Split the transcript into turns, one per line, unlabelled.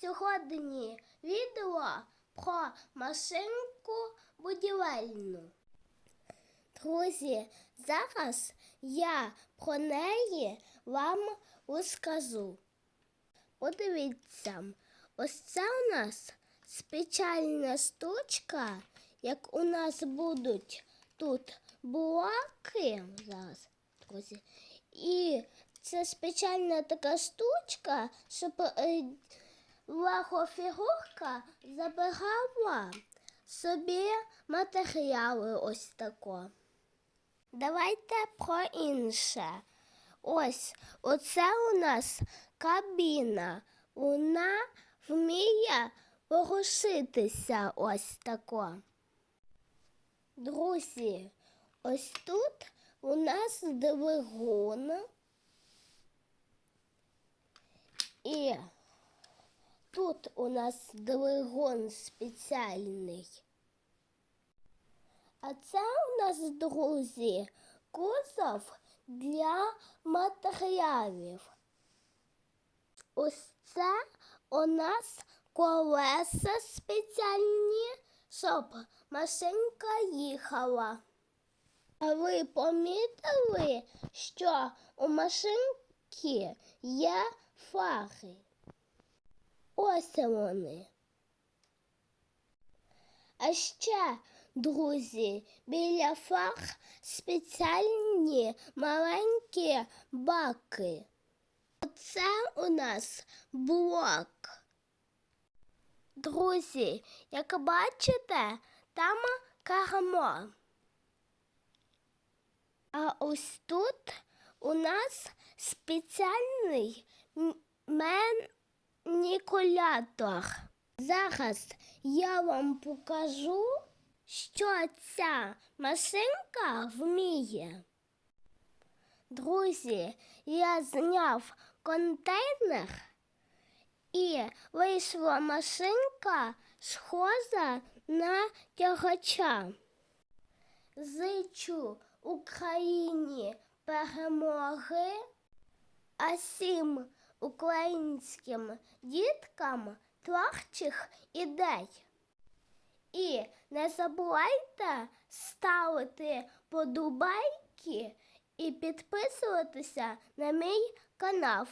Сьогодні відео про машинку будівельну. Друзі, зараз я про неї вам розкажу. Подивіться, ось це у нас спеціальна штучка, як у нас будуть тут блоки зараз, друзі. І це спеціальна така штучка, щоб е, лего-фігурка забирала собі матеріали ось тако. Давайте про інше. Ось, оце у нас кабіна. Вона вміє ворушитися ось тако. Друзі, ось тут у нас двигун. І тут у нас двигун спеціальний. А це у нас, друзі, кузов для матеріалів. Ось це у нас колеса спеціальні, щоб машинка їхала. А ви помітили, що у машинки є фари? Ось вони. А ще, друзі, біля фар спеціальні маленькі баки. Оце у нас блок. Друзі, як бачите, там кермо. А ось тут у нас спеціальний м- маніпулятор. Зараз я вам покажу, що ця машинка вміє. Друзі, я зняв контейнер і вийшла машинка схожа на тягача. Зичу Україні перемоги, а всім українським діткам творчих ідей. І не забувайте ставити подобайки і підписуватися на мій канал.